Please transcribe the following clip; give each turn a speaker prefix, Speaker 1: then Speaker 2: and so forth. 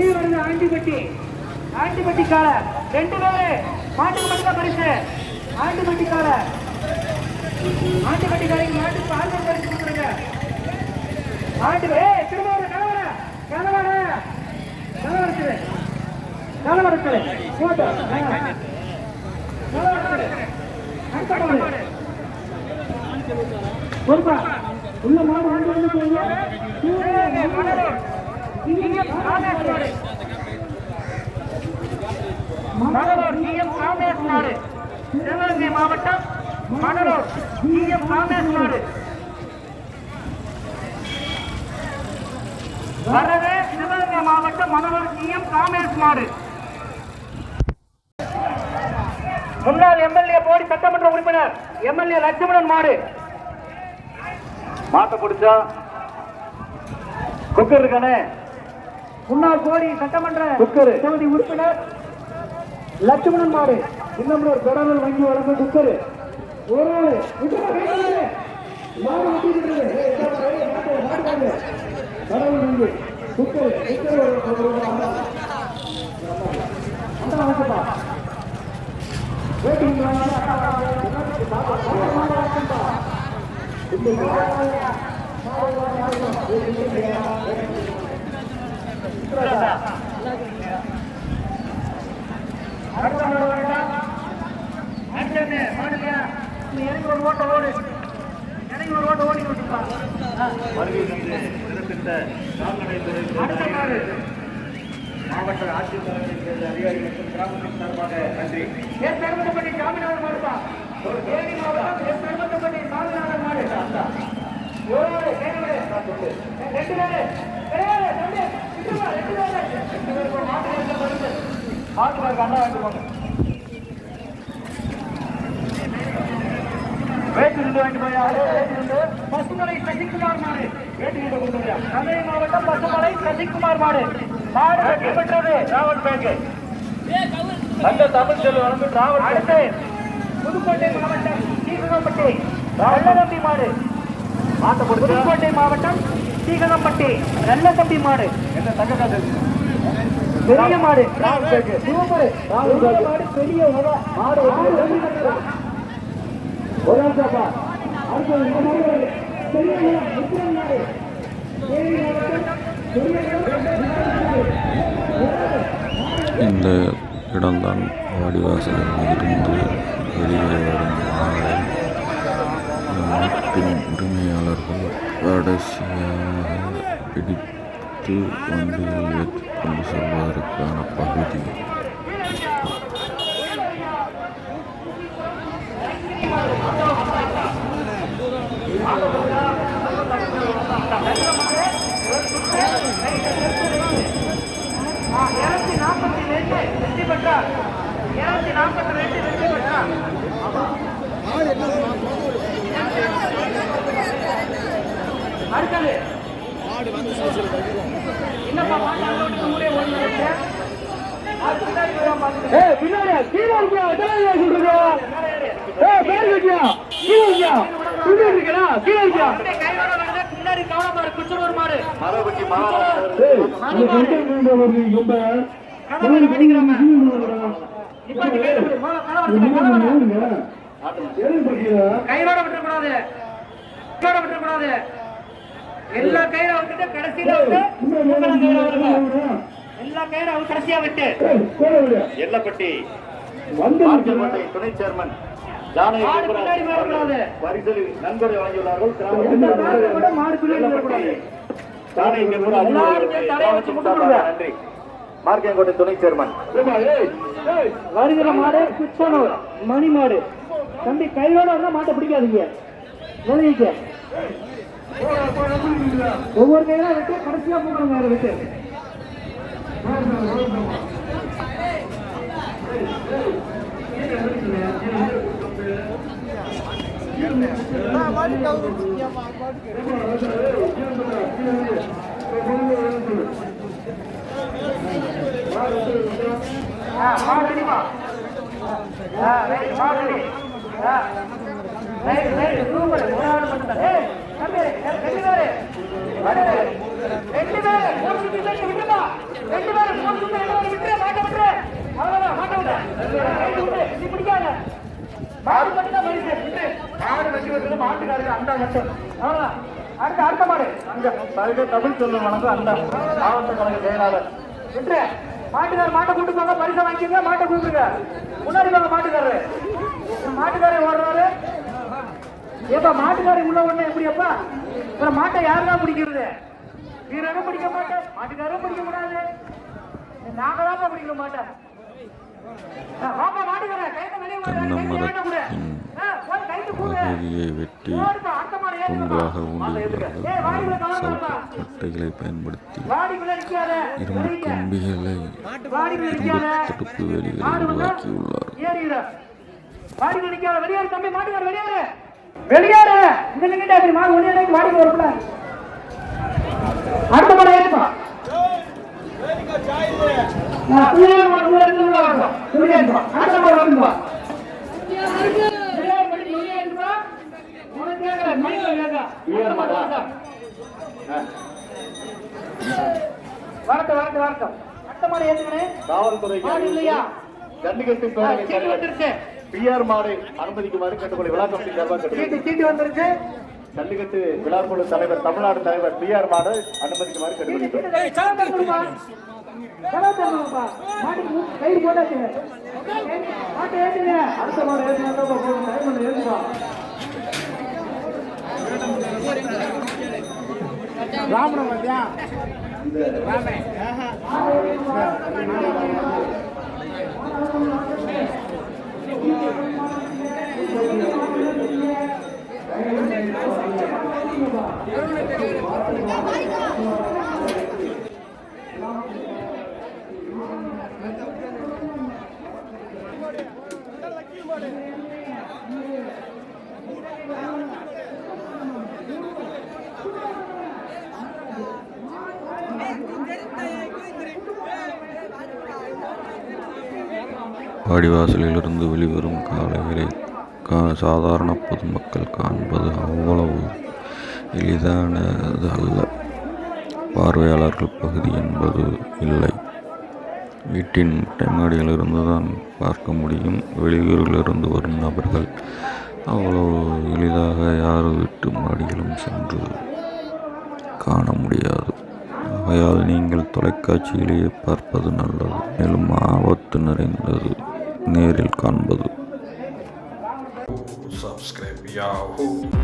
Speaker 1: வெளியே வருது ஆண்டிபட்டி. ஆண்டிபட்டி கால ரெண்டு பேரு. மாட்டுக்கு மட்டும் பரிசு. ஆண்டிபட்டி கால ஆண்டிபட்டி காலைக்கு மாட்டுக்கு பால் பரிசு கொடுத்துருங்க. ஆண்டு ஏ திரும்ப ஒரு கலவர கலவர கலவரத்துல கலவரத்துல போட்டோ பொறுப்பா. உள்ள மாடு வந்து வந்து போய் மணலூர் ஜிஎம் காமேஷ் நாடு சிவகங்கை மாவட்டம் மணலூர் ஜிஎம் காமேஷ் நாடு வரவே சிவகங்கை மாவட்டம் மணலூர் ஜிஎம் காமேஷ் நாடு முன்னாள் எம்எல்ஏ போடி சட்டமன்ற உறுப்பினர் எம்எல்ஏ லட்சுமணன் மாடு.
Speaker 2: மாத்த பிடிச்சா குக்கர் இருக்கானே?
Speaker 1: முன்னாள் கோடி சட்டமன்ற. தொகுதி உறுப்பினர் லட்சுமணன் மாடு இன்னும் ஒரு பெடரல் வங்கி வழங்கும் குக்கரு ஒரு. மாடு. வெயிட்டிங் வாங்கி, அண்டா வாங்கி. மாடு, மாடு வாங்கிப்பா. இந்த மாடு வாங்கி, மாடு வாங்கி. அடுத்த மாடு வரட்டும். அடுத்தது, மாடுலையா? நீ இறங்கி ஒரு ஓட்ட ஓடு. இறங்கி ஒரு ஓட்ட ஓடி விட்டுப்பா. ஆ.
Speaker 2: வருகை தந்து சிறப்பித்த கால்நடைத்துறை
Speaker 1: அடுத்த
Speaker 2: அதிகாரி மற்றும் கிராமத்தின் சார்பாக நன்றி
Speaker 1: எஸ் பெருமத்தப்பட்டி சாமிநாதன் மாடுப்பா. தேனி மாவட்டம் எஸ் பெருமத்தப்பட்டி சாமிநாதன் மாடு. ரெண்டு பேரு. ஏய், ரெண்டு பேரு. பசுமலை சசிகுமார் மாடு வேட்டு மாவட்டம் பசுமலை சசிகுமார் மாடு மாடு வெற்றி பெற்றது
Speaker 2: டிராவல் பேங்க் அந்த தமிழ்
Speaker 1: அடுத்து புதுக்கோட்டை மாவட்டம் மாடு புதுக்கோட்டை மாவட்டம் சீககம்பட்டி நல்லதம்பி மாடு.
Speaker 2: என்ன தங்க காசு
Speaker 1: பெரிய மாடு மாடு பெரிய மாடு. ஒரு. அடுத்து இந்த மாடு மாடு.
Speaker 3: இடம்தான் வாடிவாசலில் இருந்து வெளியே வரும் மாலை நாட்டின் உரிமையாளர்கள் கடைசியாக பிடித்து வண்டியில் ஏற்றுக்கொண்டு செல்வதற்கான பகுதி
Speaker 1: இருநூத்தி நாற்பத்தி ரெண்டு வெற்றி பெற்றார் இருநூத்தி நாற்பத்தி ரெண்டு வெற்றி பெற்றார் அடுத்தது என்னப்பா மாட்டாங்க ஊரே ஒன்று இருக்கு அது பின்னாடி வரும் பாத்துட்டு.
Speaker 4: ஏய் பின்னாடி கீழே இருக்கியா எத்தனை சொல்றீங்க ஏய் பேர் இருக்கியா கீழே இருக்கியா கீழே இருக்கா கீழே இருக்கியா
Speaker 1: அப்படியே கையோட வருது, பின்னாடி கவனமா இருக்கு, குச்சனூர் மாடு. கலவரம். கையோட விட்டுறக்கூடாது. கையோட விட்டுறக்கூடாது. எல்லா கயிறை விட்டுட்டு கடைசியில வந்து. எல்லா கயிறை கடைசியா விட்டு.
Speaker 2: எல்லப்பட்டி. துணை சேர்மன். பரிசலி நன்கொடை வழங்கியுள்ளார்கள். நன்றி. மார்க்கேங்கோட்டை துணை சேர்மன்.
Speaker 1: வருகிற மாடு குச்சனூர் மணி மாடு. தம்பி கையோட வந்தா மாட்டை பிடிக்காதீங்க. விளைவிக்க ஒவ்வொரு கையில விட்டு கடைசியா போடுறோம் வேற விட்டு. ஆ, ரைட், மாடு ரெடி. ஆ. Right, right, super. ஒரு ஆள் மட்டும்தான். ஏய், தம்பி, ரெண்டு மட்டும் தான் பரிசு விட்டு. மாடு வெட்டி வைக்கிறது மாட்டுக்காரருக்கு அண்டா மட்டும் அவ்வளவுதான் அடுத்த அடுத்த மாடு. அங்க. பல்வேறு தமிழ் சொல்லும் வணக்கம் அண்டா மாவட்ட கழக செயலாளர். விட்டு மாட்டுக்காரர் மாட்டை கூட்டு போங்க பரிசை வாங்கிக்கங்க மாட்டை கூப்பிடுங்க. முன்னாடி போங்க மாட்டுக்காரரு. மாட்டுக்காரர் ஓடுறாரு ஏப்பா மாட்டுக்காரர் உள்ள ஒண்ணு எப்படியப்பா அப்புறம் மாட்டை யாருதான் பிடிக்கிறது? வீரரும் பிடிக்க மாட்டேன் மாட்டுக்காரரும் பிடிக்க கூடாது. நாங்க தான் பிடிக்க மாட்டேன் வாப்பா மாட்டுக்காரர் கைத்தை வெளியே போடு,
Speaker 3: தென்னை
Speaker 1: கைத்தை வேண்டாம் கொடு.
Speaker 3: மரத்தின்
Speaker 1: ஆ, போய் கைத்தை கொடு.
Speaker 3: பகுதியை வெட்டி
Speaker 1: ஓடுப்பா, அடுத்த மாடு ஏத்துப்பா.
Speaker 3: தூண்களாக ஊண்டியுள்ளார்கள்
Speaker 1: ஏய், வாடிக்குள்ள கவர்
Speaker 3: சவுக்கு
Speaker 1: போடுப்பா.
Speaker 3: கட்டைகளை பயன்படுத்தி. இரும்பு. கம்பிகளை
Speaker 1: நிக்காத.
Speaker 3: தடுப்பு வேலிகளை உருவாக்கியுள்ளார்.
Speaker 1: வெளியேறு. இங்க நின்னுட்டே இப்படி மாடு ஒண்ணே மாடு ஏத்துப்பா. அடுத்த மாடு வரும்பா. வரட்டும். வரட்டும் வரட்டும் மாடு ஏத்துக்கணே
Speaker 5: காவல்துறை
Speaker 1: இல்லையா
Speaker 5: தலைவர்
Speaker 1: வந்துருச்சு
Speaker 5: பிஆர் மாடு அனுமதிக்குமாறு கேட்டுக்கொள்ள விழா கமிட்டி சார்பாக.
Speaker 1: சீட்டு சீட்டு வந்துருச்சு
Speaker 5: ஜல்லிக்கட்டு விழாக்குழு தலைவர் தமிழ்நாடு தலைவர் மாடு அனுமதிக்குமாறு
Speaker 1: ஏத்துங்க. அடுத்த மாடு ஏத்துப்பா ராமணம் பாத்தியா
Speaker 3: வாடிவாசலிலிருந்து வெளிவரும் காளைகளை சாதாரண பொதுமக்கள் காண்பது அவ்வளவு எளிதானது அல்ல. பார்வையாளர்கள் பகுதி என்பது இல்லை. வீட்டின் மொட்டை மாடியிலிருந்து தான் பார்க்க முடியும். வெளியூரிலிருந்து வரும் நபர்கள் அவ்வளவு எளிதாக யார் வீட்டு மாடியிலும் சென்று காண முடியாது. ஆகையால் நீங்கள் தொலைக்காட்சியிலேயே பார்ப்பது நல்லது. மேலும் ஆபத்து நிறைந்தது நேரில் காண்பது.
Speaker 6: y'all.